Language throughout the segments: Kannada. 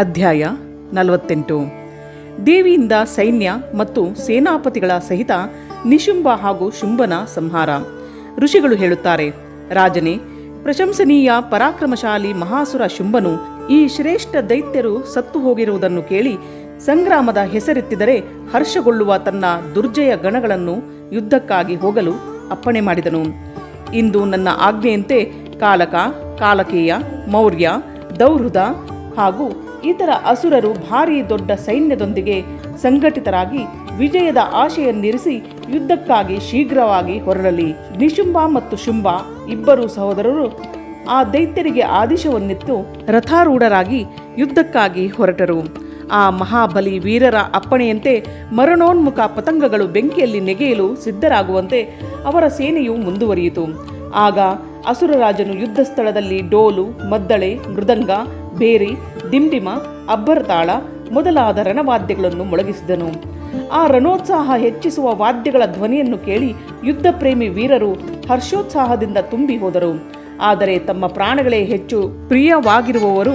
ಅಧ್ಯಾಯ ನಲವತ್ತೆಂಟು. ದೇವಿಯಿಂದ ಸೈನ್ಯ ಮತ್ತು ಸೇನಾಪತಿಗಳ ಸಹಿತ ನಿಶುಂಬ ಹಾಗೂ ಶುಂಭನ ಸಂಹಾರ. ಋಷಿಗಳು ಹೇಳುತ್ತಾರೆ, ರಾಜನೇ, ಪ್ರಶಂಸನೀಯ, ಪರಾಕ್ರಮಶಾಲಿ ಮಹಾಸುರ ಶುಂಭನು ಈ ಶ್ರೇಷ್ಠ ದೈತ್ಯರು ಸತ್ತು ಹೋಗಿರುವುದನ್ನು ಕೇಳಿ ಸಂಗ್ರಾಮದ ಹೆಸರೆತ್ತಿದರೆ ಹರ್ಷಗೊಳ್ಳುವ ತನ್ನ ದುರ್ಜಯ ಗಣಗಳನ್ನು ಯುದ್ಧಕ್ಕಾಗಿ ಹೋಗಲು ಅಪ್ಪಣೆ ಮಾಡಿದನು. ಇಂದು ನನ್ನ ಆಜ್ಞೆಯಂತೆ ಕಾಲಕ, ಕಾಲಕೇಯ, ಮೌರ್ಯ, ದೌಹೃದ ಹಾಗೂ ಇತರ ಅಸುರರು ಭಾರೀ ದೊಡ್ಡ ಸೈನ್ಯದೊಂದಿಗೆ ಸಂಘಟಿತರಾಗಿ ವಿಜಯದ ಆಶೆಯನ್ನಿರಿಸಿ ಯುದ್ಧಕ್ಕಾಗಿ ಶೀಘ್ರವಾಗಿ ಹೊರಡಲಿ. ನಿಶುಂಬ ಮತ್ತು ಶುಂಭ ಇಬ್ಬರು ಸಹೋದರರು ಆ ದೈತ್ಯರಿಗೆ ಆದೇಶವನ್ನಿತ್ತು ರಥಾರೂಢರಾಗಿ ಯುದ್ಧಕ್ಕಾಗಿ ಹೊರಟರು. ಆ ಮಹಾಬಲಿ ವೀರರ ಅಪ್ಪಣೆಯಂತೆ ಮರಣೋನ್ಮುಖ ಪತಂಗಗಳು ಬೆಂಕಿಯಲ್ಲಿ ನೆಗೆಯಲು ಸಿದ್ಧರಾಗುವಂತೆ ಅವರ ಸೇನೆಯು ಮುಂದುವರಿಯಿತು. ಆಗ ಅಸುರರಾಜನು ಯುದ್ಧ ಸ್ಥಳದಲ್ಲಿ ಡೋಲು, ಮದ್ದಳೆ, ಮೃದಂಗ, ಬೇರಿ ಡಿಂಡಿಮ ಅಬ್ಬರತಾಳ ಮೊದಲಾದ ರಣವಾದ್ಯಗಳನ್ನು ಮೊಳಗಿಸಿದನು. ಆ ರಣೋತ್ಸಾಹ ಹೆಚ್ಚಿಸುವ ವಾದ್ಯಗಳ ಧ್ವನಿಯನ್ನು ಕೇಳಿ ಯುದ್ಧ ಪ್ರೇಮಿ ವೀರರು ಹರ್ಷೋತ್ಸಾಹದಿಂದ ತುಂಬಿ ಹೋದರು. ಆದರೆ ತಮ್ಮ ಪ್ರಾಣಗಳೇ ಹೆಚ್ಚು ಪ್ರಿಯವಾಗಿರುವವರು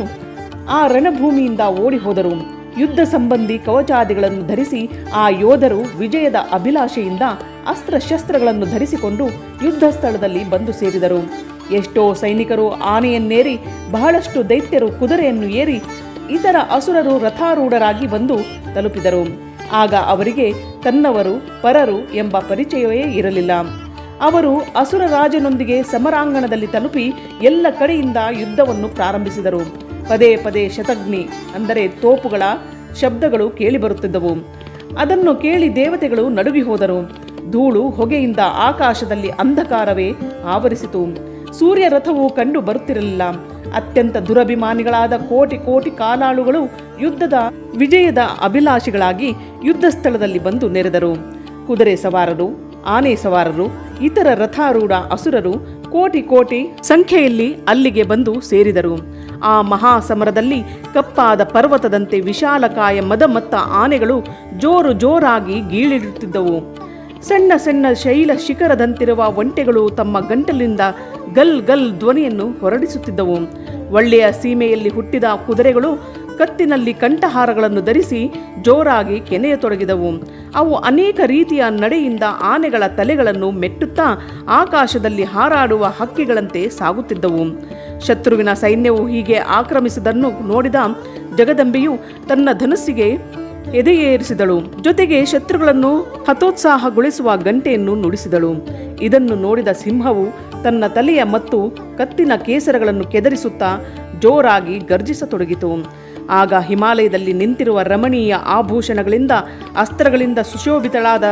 ಆ ರಣಭೂಮಿಯಿಂದ ಓಡಿ ಹೋದರು ಯುದ್ಧ ಸಂಬಂಧಿ ಕವಚಾದಿಗಳನ್ನು ಧರಿಸಿ ಆ ಯೋಧರು ವಿಜಯದ ಅಭಿಲಾಷೆಯಿಂದ ಅಸ್ತ್ರಶಸ್ತ್ರಗಳನ್ನು ಧರಿಸಿಕೊಂಡು ಯುದ್ಧ ಸ್ಥಳದಲ್ಲಿ ಬಂದು ಸೇರಿದರು. ಎಷ್ಟೋ ಸೈನಿಕರು ಆನೆಯನ್ನೇರಿ, ಬಹಳಷ್ಟು ದೈತ್ಯರು ಕುದುರೆಯನ್ನು ಏರಿ ಇತರ ಅಸುರರು ರಥಾರೂಢರಾಗಿ ಬಂದು ತಲುಪಿದರು. ಆಗ ಅವರಿಗೆ ತನ್ನವರು ಪರರು ಎಂಬ ಪರಿಚಯವೇ ಇರಲಿಲ್ಲ. ಅವರು ಅಸುರ ರಾಜನೊಂದಿಗೆ ಸಮರಾಂಗಣದಲ್ಲಿ ತಲುಪಿ ಎಲ್ಲ ಕಡೆಯಿಂದ ಯುದ್ಧವನ್ನು ಪ್ರಾರಂಭಿಸಿದರು. ಪದೇ ಪದೇ ಶತಗ್ನಿ, ಅಂದರೆ ತೋಪುಗಳ ಶಬ್ದಗಳು ಕೇಳಿಬರುತ್ತಿದ್ದವು ಅದನ್ನು ಕೇಳಿ ದೇವತೆಗಳು ನಡುಗಿ ಹೋದರು. ಧೂಳು ಹೊಗೆಯಿಂದ ಆಕಾಶದಲ್ಲಿ ಅಂಧಕಾರವೇ ಆವರಿಸಿತು. ಸೂರ್ಯ ರಥವು ಕಂಡು ಬರುತ್ತಿರಲಿಲ್ಲ. ಅತ್ಯಂತ ದುರಭಿಮಾನಿಗಳಾದ ಕೋಟಿ ಕೋಟಿ ಕಾಲಾಳುಗಳು ಯುದ್ಧದ ವಿಜಯದ ಅಭಿಲಾಷಿಗಳಾಗಿ ಯುದ್ಧ ಸ್ಥಳದಲ್ಲಿ ಬಂದು ನೆರೆದರು. ಕುದುರೆ ಸವಾರರು, ಆನೆ ಸವಾರರು, ಇತರ ರಥಾರೂಢ ಅಸುರರು ಕೋಟಿ ಕೋಟಿ ಸಂಖ್ಯೆಯಲ್ಲಿ ಅಲ್ಲಿಗೆ ಬಂದು ಸೇರಿದರು. ಆ ಮಹಾ ಸಮರದಲ್ಲಿ ಕಪ್ಪಾದ ಪರ್ವತದಂತೆ ವಿಶಾಲಕಾಯ ಮದಮತ್ತ ಆನೆಗಳು ಜೋರು ಜೋರಾಗಿ ಗೀಳಿಡುತ್ತಿದ್ದವು ಸಣ್ಣ ಸಣ್ಣ ಶೈಲ ಶಿಖರದಂತಿರುವ ಒಂಟೆಗಳು ತಮ್ಮ ಗಂಟಲಿನಿಂದ ಗಲ್ ಗಲ್ ಧ್ವನಿಯನ್ನು ಹೊರಡಿಸುತ್ತಿದ್ದವು. ಒಳ್ಳೆಯ ಸೀಮೆಯಲ್ಲಿ ಹುಟ್ಟಿದ ಕುದುರೆಗಳು ಕತ್ತಿನಲ್ಲಿ ಕಂಠಹಾರಗಳನ್ನು ಧರಿಸಿ ಜೋರಾಗಿ ಕೆನೆಯತೊಡಗಿದವು. ಅವು ಅನೇಕ ರೀತಿಯ ನಡೆಯಿಂದ ಆನೆಗಳ ತಲೆಗಳನ್ನು ಮೆಟ್ಟುತ್ತಾ ಆಕಾಶದಲ್ಲಿ ಹಾರಾಡುವ ಹಕ್ಕಿಗಳಂತೆ ಸಾಗುತ್ತಿದ್ದವು. ಶತ್ರುವಿನ ಸೈನ್ಯವು ಹೀಗೆ ಆಕ್ರಮಿಸಿದನ್ನು ನೋಡಿದ ಜಗದಂಬೆಯು ತನ್ನ ಧನುಸ್ಸಿಗೆ ಎದೆಯೇರಿಸಿದಳು. ಜೊತೆಗೆ ಶತ್ರುಗಳನ್ನು ಹತೋತ್ಸಾಹಗೊಳಿಸುವ ಗಂಟೆಯನ್ನು ನುಡಿಸಿದಳು. ಇದನ್ನು ನೋಡಿದ ಸಿಂಹವು ತನ್ನ ತಲೆಯ ಮತ್ತು ಕತ್ತಿನ ಕೇಸರಗಳನ್ನು ಕೆದರಿಸುತ್ತಾ ಜೋರಾಗಿ ಗರ್ಜಿಸತೊಡಗಿತು. ಆಗ ಹಿಮಾಲಯದಲ್ಲಿ ನಿಂತಿರುವ ರಮಣೀಯ ಆಭೂಷಣಗಳಿಂದ, ಅಸ್ತ್ರಗಳಿಂದ ಸುಶೋಭಿತಳಾದ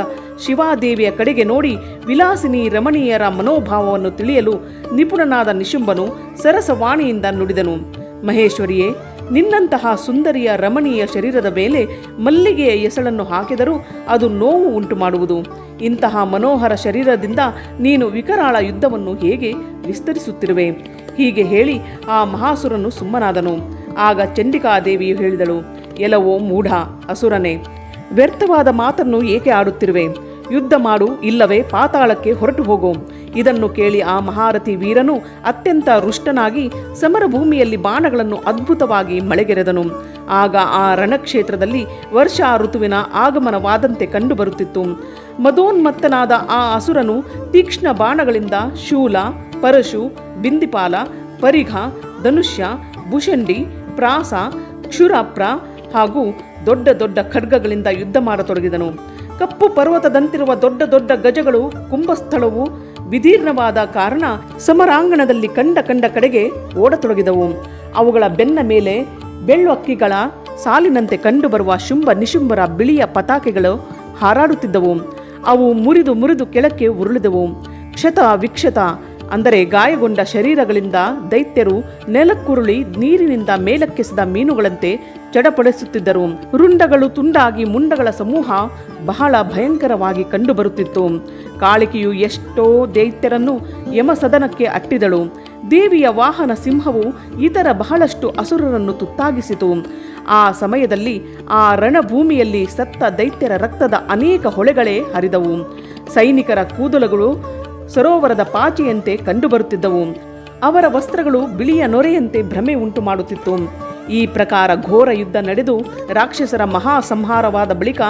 ಶಿವಾದೇವಿಯ ಕಡೆಗೆ ನೋಡಿ ವಿಲಾಸಿನಿ ರಮಣೀಯರ ಮನೋಭಾವವನ್ನು ತಿಳಿಯಲು ನಿಪುಣನಾದ ನಿಶುಂಬನು ಸರಸವಾಣಿಯಿಂದ ನುಡಿದನು. ಮಹೇಶ್ವರಿಯೇ ನಿನ್ನಂತಹ ಸುಂದರಿಯ ರಮಣೀಯ ಶರೀರದ ಮೇಲೆ ಮಲ್ಲಿಗೆಯ ಎಸಳನ್ನು ಹಾಕಿದರೂ ಅದು ನೋವು ಉಂಟು ಮಾಡುವುದು ಇಂತಹ ಮನೋಹರ ಶರೀರದಿಂದ ನೀನು ವಿಕರಾಳ ಯುದ್ಧವನ್ನು ಹೇಗೆ ವಿಸ್ತರಿಸುತ್ತಿರುವೆ? ಹೀಗೆ ಹೇಳಿ ಆ ಮಹಾಸುರನು ಸುಮ್ಮನಾದನು. ಆಗ ಚಂಡಿಕಾದೇವಿಯು ಹೇಳಿದಳು ಎಲವೋ ಮೂಢ ಅಸುರನೇ, ವ್ಯರ್ಥವಾದ ಮಾತನ್ನು ಏಕೆ ಆಡುತ್ತಿರುವೆ? ಯುದ್ಧ ಮಾಡು, ಇಲ್ಲವೇ ಪಾತಾಳಕ್ಕೆ ಹೊರಟು ಹೋಗು ಇದನ್ನು ಕೇಳಿ ಆ ಮಹಾರಥಿ ವೀರನು ಅತ್ಯಂತ ರುಷ್ಟನಾಗಿ ಸಮರಭೂಮಿಯಲ್ಲಿ ಬಾಣಗಳನ್ನು ಅದ್ಭುತವಾಗಿ ಮಳೆಗೆರೆದನು. ಆಗ ಆ ರಣಕ್ಷೇತ್ರದಲ್ಲಿ ವರ್ಷ ಋತುವಿನ ಆಗಮನವಾದಂತೆ ಕಂಡುಬರುತ್ತಿತ್ತು. ಮದೋನ್ಮತ್ತನಾದ ಆ ಅಸುರನು ತೀಕ್ಷ್ಣ ಬಾಣಗಳಿಂದ ಶೂಲ, ಪರಶು, ಬಿಂದಿಪಾಲ, ಪರಿಘ, ಧನುಷ್ಯ, ಭುಷಂಡಿ, ಪ್ರಾಸ, ಕ್ಷುರಾಪ್ರ ಹಾಗೂ ದೊಡ್ಡ ದೊಡ್ಡ ಖಡ್ಗಗಳಿಂದ ಯುದ್ಧ ಮಾಡತೊಡಗಿದನು. ಕಪ್ಪು ಪರ್ವತದಂತಿರುವ ದೊಡ್ಡ ದೊಡ್ಡ ಗಜಗಳು ಕುಂಭಸ್ಥಳವು ವಿದೀರ್ಣವಾದ ಕಾರಣ ಸಮರಾಂಗಣದಲ್ಲಿ ಕಂಡ ಕಂಡ ಕಡೆಗೆ ಓಡತೊಡಗಿದವು. ಅವುಗಳ ಬೆನ್ನ ಮೇಲೆ ಬೆಳ್ಳಕ್ಕಿಗಳ ಸಾಲಿನಂತೆ ಕಂಡುಬರುವ ಶುಂಭ ನಿಶುಂಭರ ಬಿಳಿಯ ಪತಾಕೆಗಳು ಹಾರಾಡುತ್ತಿದ್ದವು. ಅವು ಮುರಿದು ಮುರಿದು ಕೆಳಕ್ಕೆ ಉರುಳಿದವು. ಕ್ಷತ ವಿಕ್ಷತ ಅಂದರೆ ಗಾಯಗೊಂಡ ಶರೀರಗಳಿಂದ ದೈತ್ಯರು ನೆಲಕ್ಕುರುಳಿ ನೀರಿನಿಂದ ಮೇಲಕ್ಕೆಸಿದ ಮೀನುಗಳಂತೆ ಚಡಪಡಿಸುತ್ತಿದ್ದರು. ರುಂಡಗಳು ತುಂಡಾಗಿ ಮುಂಡಗಳ ಸಮೂಹ ಬಹಳ ಭಯಂಕರವಾಗಿ ಕಂಡುಬರುತ್ತಿತ್ತು. ಕಾಳಿಕೆಯು ಎಷ್ಟೋ ದೈತ್ಯರನ್ನು ಯಮಸದನಕ್ಕೆ ಅಟ್ಟಿದಳು. ದೇವಿಯ ವಾಹನ ಸಿಂಹವು ಇತರ ಬಹಳಷ್ಟು ಅಸುರರನ್ನು ತುತ್ತಾಗಿಸಿತು. ಆ ಸಮಯದಲ್ಲಿ ಆ ರಣಭೂಮಿಯಲ್ಲಿ ಸತ್ತ ದೈತ್ಯರ ರಕ್ತದ ಅನೇಕ ಹೊಳೆಗಳೇ ಹರಿದವು. ಸೈನಿಕರ ಕೂದಲುಗಳು ಸರೋವರದ ಪಾಚಿಯಂತೆ ಕಂಡುಬರುತ್ತಿದ್ದವು. ಅವರ ವಸ್ತ್ರಗಳು ಬಿಳಿಯ ನೊರೆಯಂತೆ ಭ್ರಮೆ ಉಂಟು ಮಾಡುತ್ತಿತ್ತು. ಈ ಪ್ರಕಾರ ಘೋರ ಯುದ್ಧ ನಡೆದು ರಾಕ್ಷಸರ ಮಹಾ ಸಂಹಾರವಾದ ಬಳಿಕ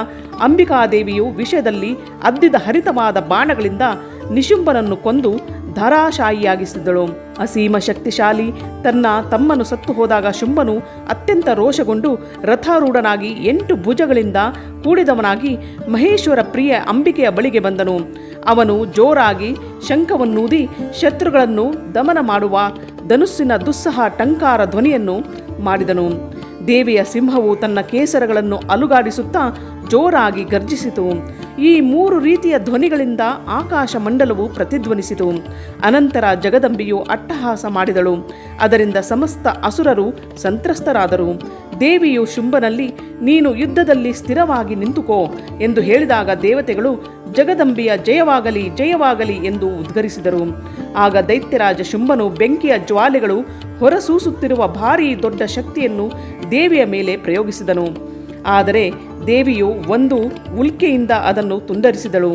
ಅಂಬಿಕಾದೇವಿಯು ವಿಷಯದಲ್ಲಿ ಅದ್ದಿದ ಹರಿತವಾದ ಬಾಣಗಳಿಂದ ನಿಶುಂಬನನ್ನು ಕೊಂದು ಧರಾಶಾಯಿಯಾಗಿಸಿದಳು. ಅಸೀಮ ಶಕ್ತಿಶಾಲಿ ತನ್ನ ತಮ್ಮನು ಸತ್ತು ಹೋದಾಗ ಶುಂಭನು ಅತ್ಯಂತ ರೋಷಗೊಂಡು ರಥಾರೂಢನಾಗಿ ಎಂಟು ಭುಜಗಳಿಂದ ಕೂಡಿದವನಾಗಿ ಮಹೇಶ್ವರ ಪ್ರಿಯ ಅಂಬಿಕೆಯ ಬಳಿಗೆ ಬಂದನು. ಅವನು ಜೋರಾಗಿ ಶಂಖವನ್ನೂದಿ ಶತ್ರುಗಳನ್ನು ದಮನ ಮಾಡುವ ಧನುಸ್ಸಿನ ದುಸ್ಸಹ ಟಂಕಾರ ಧ್ವನಿಯನ್ನು ಮಾಡಿದನು. ದೇವಿಯ ಸಿಂಹವು ತನ್ನ ಕೇಸರಗಳನ್ನು ಅಲುಗಾಡಿಸುತ್ತಾ ಜೋರಾಗಿ ಗರ್ಜಿಸಿತು. ಈ ಮೂರು ರೀತಿಯ ಧ್ವನಿಗಳಿಂದ ಆಕಾಶ ಮಂಡಲವು ಪ್ರತಿಧ್ವನಿಸಿತು. ಅನಂತರ ಜಗದಂಬಿಯು ಅಟ್ಟಹಾಸ ಮಾಡಿದಳು. ಅದರಿಂದ ಸಮಸ್ತ ಅಸುರರು ಸಂತ್ರಸ್ತರಾದರು. ದೇವಿಯು ಶುಂಭನಲ್ಲಿ, ನೀನು ಯುದ್ಧದಲ್ಲಿ ಸ್ಥಿರವಾಗಿ ನಿಂತುಕೋ ಎಂದು ಹೇಳಿದಾಗ ದೇವತೆಗಳು ಜಗದಂಬೆಯ ಜಯವಾಗಲಿ ಜಯವಾಗಲಿ ಎಂದು ಉದ್ಗರಿಸಿದರು. ಆಗ ದೈತ್ಯರಾಜ ಶುಂಭನು ಬೆಂಕಿಯ ಜ್ವಾಲೆಗಳು ಹೊರಸೂಸುತ್ತಿರುವ ಭಾರೀ ದೊಡ್ಡ ಶಕ್ತಿಯನ್ನು ದೇವಿಯ ಮೇಲೆ ಪ್ರಯೋಗಿಸಿದನು. ಆದರೆ ದೇವಿಯು ಒಂದು ಉಲ್ಕೆಯಿಂದ ಅದನ್ನು ತುಂಡರಿಸಿದಳು.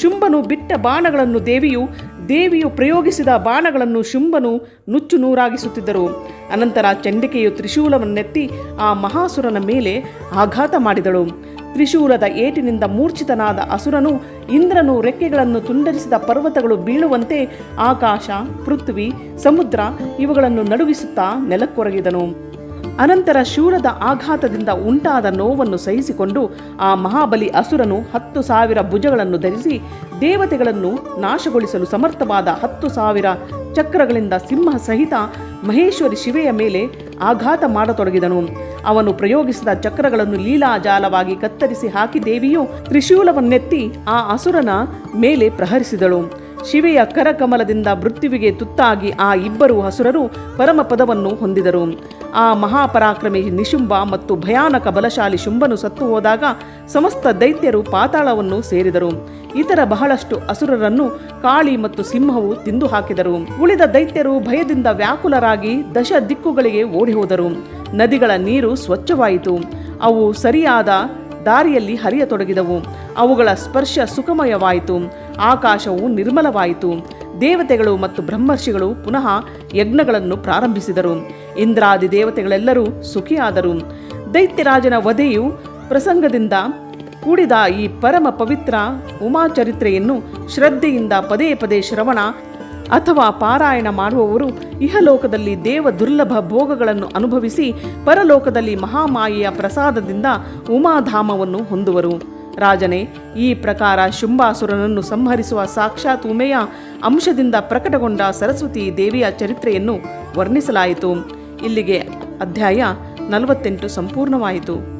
ಶುಂಭನು ಬಿಟ್ಟ ಬಾಣಗಳನ್ನು ದೇವಿಯು ದೇವಿಯು ಪ್ರಯೋಗಿಸಿದ ಬಾಣಗಳನ್ನು ಶುಂಭನು ನುಚ್ಚು ನೂರಾಗಿಸುತ್ತಿದ್ದರು. ಅನಂತರ ಚಂಡಿಕೆಯು ತ್ರಿಶೂಲವನ್ನೆತ್ತಿ ಆ ಮಹಾಸುರನ ಮೇಲೆ ಆಘಾತ ಮಾಡಿದಳು. ತ್ರಿಶೂಲದ ಏಟಿನಿಂದ ಮೂರ್ಛಿತನಾದ ಅಸುರನು ಇಂದ್ರನು ರೆಕ್ಕೆಗಳನ್ನು ತುಂಡರಿಸಿದ ಪರ್ವತಗಳು ಬೀಳುವಂತೆ ಆಕಾಶ, ಪೃಥ್ವಿ, ಸಮುದ್ರ ಇವುಗಳನ್ನು ನಡುಗಿಸುತ್ತಾ ನೆಲಕ್ಕೊರಗಿದನು. ಅನಂತರ ಶೂಲದ ಆಘಾತದಿಂದ ಉಂಟಾದ ನೋವನ್ನು ಸಹಿಸಿಕೊಂಡು ಆ ಮಹಾಬಲಿ ಅಸುರನು ಹತ್ತು ಸಾವಿರ ಭುಜಗಳನ್ನು ಧರಿಸಿ ದೇವತೆಗಳನ್ನು ನಾಶಗೊಳಿಸಲು ಸಮರ್ಥವಾದ ಹತ್ತು ಸಾವಿರ ಚಕ್ರಗಳಿಂದ ಸಿಂಹ ಸಹಿತ ಮಹೇಶ್ವರಿ ಶಿವೆಯ ಮೇಲೆ ಆಘಾತ ಮಾಡತೊಡಗಿದನು. ಅವನು ಪ್ರಯೋಗಿಸಿದ ಚಕ್ರಗಳನ್ನು ಲೀಲಾಜಾಲವಾಗಿ ಕತ್ತರಿಸಿ ಹಾಕಿ ದೇವಿಯು ತ್ರಿಶೂಲವನ್ನೆತ್ತಿ ಆ ಅಸುರನ ಮೇಲೆ ಪ್ರಹರಿಸಿದಳು. ಶಿವೆಯ ಕರಕಮಲದಿಂದ ಮೃತ್ಯುವಿಗೆ ತುತ್ತಾಗಿ ಆ ಇಬ್ಬರು ಹಸುರರು ಪರಮಪದವನ್ನು ಹೊಂದಿದರು. ಆ ಮಹಾಪರಾಕ್ರಮಿ ನಿಶುಂಬ ಮತ್ತು ಭಯಾನಕ ಬಲಶಾಲಿ ಶುಂಭನು ಸತ್ತು ಹೋದಾಗ ಸಮಸ್ತ ದೈತ್ಯರು ಪಾತಾಳವನ್ನು ಸೇರಿದರು. ಇತರ ಬಹಳಷ್ಟು ಅಸುರರನ್ನು ಕಾಳಿ ಮತ್ತು ಸಿಂಹವು ತಿಂದು ಹಾಕಿದರು. ಉಳಿದ ದೈತ್ಯರು ಭಯದಿಂದ ವ್ಯಾಕುಲರಾಗಿ ದಶ ದಿಕ್ಕುಗಳಿಗೆ ಓಡಿ ಹೋದರು. ನದಿಗಳ ನೀರು ಸ್ವಚ್ಛವಾಯಿತು. ಅವು ಸರಿಯಾದ ದಾರಿಯಲ್ಲಿ ಹರಿಯತೊಡಗಿದವು. ಅವುಗಳ ಸ್ಪರ್ಶ ಸುಖಮಯವಾಯಿತು. ಆಕಾಶವು ನಿರ್ಮಲವಾಯಿತು. ದೇವತೆಗಳು ಮತ್ತು ಬ್ರಹ್ಮರ್ಷಿಗಳು ಪುನಃ ಯಜ್ಞಗಳನ್ನು ಪ್ರಾರಂಭಿಸಿದರು. ಇಂದ್ರಾದಿ ದೇವತೆಗಳೆಲ್ಲರೂ ಸುಖಿಯಾದರು. ದೈತ್ಯರಾಜನ ವಧೆಯು ಪ್ರಸಂಗದಿಂದ ಕೂಡಿದ ಈ ಪರಮ ಪವಿತ್ರ ಉಮಾಚರಿತ್ರೆಯನ್ನು ಶ್ರದ್ಧೆಯಿಂದ ಪದೇ ಪದೇ ಶ್ರವಣ ಅಥವಾ ಪಾರಾಯಣ ಮಾಡುವವರು ಇಹಲೋಕದಲ್ಲಿ ದೇವ ದುರ್ಲಭ ಭೋಗಗಳನ್ನು ಅನುಭವಿಸಿ ಪರಲೋಕದಲ್ಲಿ ಮಹಾಮಾಯಿಯ ಪ್ರಸಾದದಿಂದ ಉಮಾಧಾಮವನ್ನು ಹೊಂದುವರು. ರಾಜನೇ, ಈ ಪ್ರಕಾರ ಶುಂಭಾಸುರನನ್ನು ಸಂಹರಿಸುವ ಸಾಕ್ಷಾತ್ ಉಮೆಯ ಅಂಶದಿಂದ ಪ್ರಕಟಗೊಂಡ ಸರಸ್ವತಿ ದೇವಿಯ ಚರಿತ್ರೆಯನ್ನು ವರ್ಣಿಸಲಾಯಿತು. ಇಲ್ಲಿಗೆ ಅಧ್ಯಾಯ ನಲವತ್ತೆಂಟು ಸಂಪೂರ್ಣವಾಯಿತು.